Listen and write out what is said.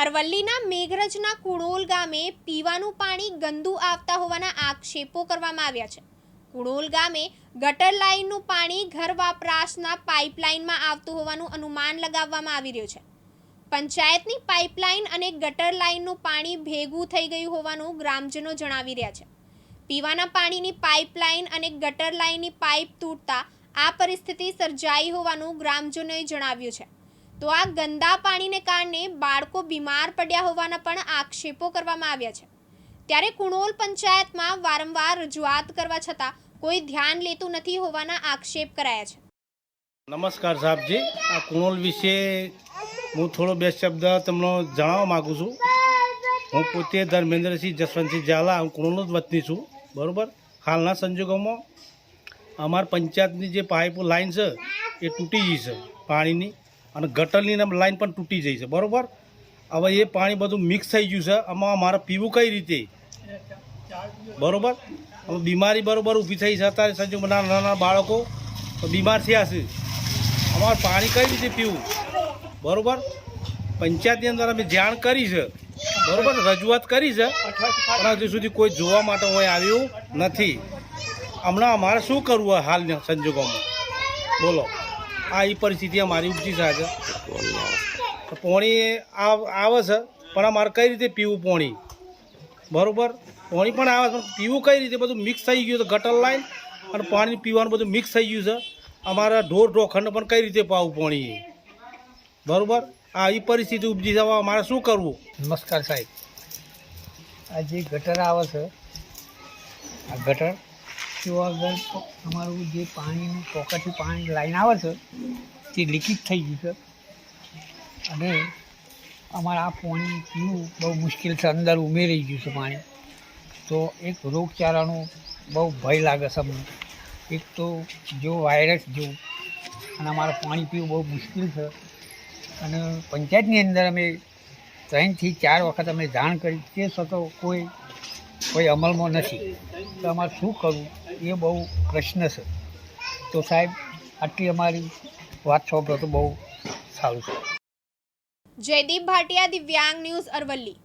અરવલ્લીના મેઘરજના કુણોલ ગામે પીવાનું પાણી ગંદુ આવતા હોવાના આક્ષેપો કરવામાં આવ્યા છે. કુણોલ ગામે ગટર લાઇનનું પાણી ઘર વપરાશના પાઇપલાઇનમાં આવતું હોવાનું અનુમાન લગાવવામાં આવી રહ્યું છે. પંચાયતની પાઇપલાઇન અને ગટર લાઇનનું પાણી ભેગું થઈ ગયું હોવાનું ગ્રામજનો જણાવી રહ્યા છે. પીવાના પાણીની પાઇપલાઇન અને ગટર લાઇનની પાઇપ તૂટતા આ પરિસ્થિતિ સર્જાઈ હોવાનું ગ્રામજનોએ જણાવ્યું છે. તો આ ગંદા પાણીને કારણે બાળકો બીમાર પડ્યા હોવાના પણ આક્ષેપો કરવામાં આવ્યા છે. ત્યારે કુણોલ પંચાયતમાં વારંવાર રજૂઆત કરવા છતાં કોઈ ધ્યાન લેતું નથી હોવાના આક્ષેપ કરાયા છે. નમસ્કાર સાહેબજી. આ કુણોલ વિશે હું થોડો બે શબ્દ તમને જણાવવા માગું છું. હું પોતે ધર્મેન્દ્રસિંહ જસવંતસિંહ ઝાલા, હું કુણોલનો જ વતની છું. બરાબર? હાલના સંજોગોમાં અમારા પંચાયતની જે પાઇપ લાઈન છે, એ તૂટી ગઈ છે પાણીની. અને ગટરની લાઈન પણ તૂટી જઈ છે, બરાબર? હવે એ પાણી બધું મિક્સ થઈ ગયું છે. આમાં અમારે પીવું કઈ રીતે? બરાબર? હવે બીમારી બરાબર ઊભી થઈ છે. અત્યારે સંજોગમાં નાના નાના બાળકો બીમાર થયા છે. અમારે પાણી કઈ રીતે પીવું? બરાબર? પંચાયતની અંદર અમે જાણ કરી છે. બરોબર? રજૂઆત કરી છે. પણ હજુ સુધી કોઈ જોવા માટે હોય આવ્યું નથી. હમણાં અમારે શું કરવું હાલના સંજોગોમાં? બોલો. આ એ પરિસ્થિતિ અમારી ઉપજી થાય છે તો પોણી આવ- આવે છે પણ અમારે કઈ રીતે પીવું પોણી? બરોબર? પાણી પણ આવે છે પીવું કઈ રીતે? બધું મિક્સ થઈ ગયું છે ગટર લાઈન અને પાણી પીવાનું બધું મિક્સ થઈ ગયું છે. અમારા ઢોર ઢોખંડ પણ કઈ રીતે પાવું પાણી બરોબર? આ એ પરિસ્થિતિ ઉપજી છે હવે અમારે શું કરવું? નમસ્કાર સાહેબ. આ જે ગટર આવે છે આ ગટર તો આગળ અમારું જે પાણીનું પોકેટથી પાણી લાઈન આવે છે, તે લીકેજ થઈ ગયું છે. અને અમારા આ પાણી પીવું બહુ મુશ્કેલ છે, અંદર ઉમેરી ગયું છે પાણી. તો એક રોગચાળાનો બહુ ભય લાગે છે અમને. એક તો જો વાયરસ જેવું અને અમારે પાણી પીવું બહુ મુશ્કેલ છે. અને પંચાયતની અંદર અમે ત્રણથી ચાર વખત અમે જાણ કરી તે છતાં કોઈ કોઈ અમલમાં નથી. તો અમારે શું કરવું? એ બહુ પ્રશ્ન છે. તો સાહેબ, આટલી અમારી વાત સાંભળો તો બહુ સારું છે. જયદીપ ભાટિયા, દિવ્યાંગ ન્યૂઝ અરવલ્લી.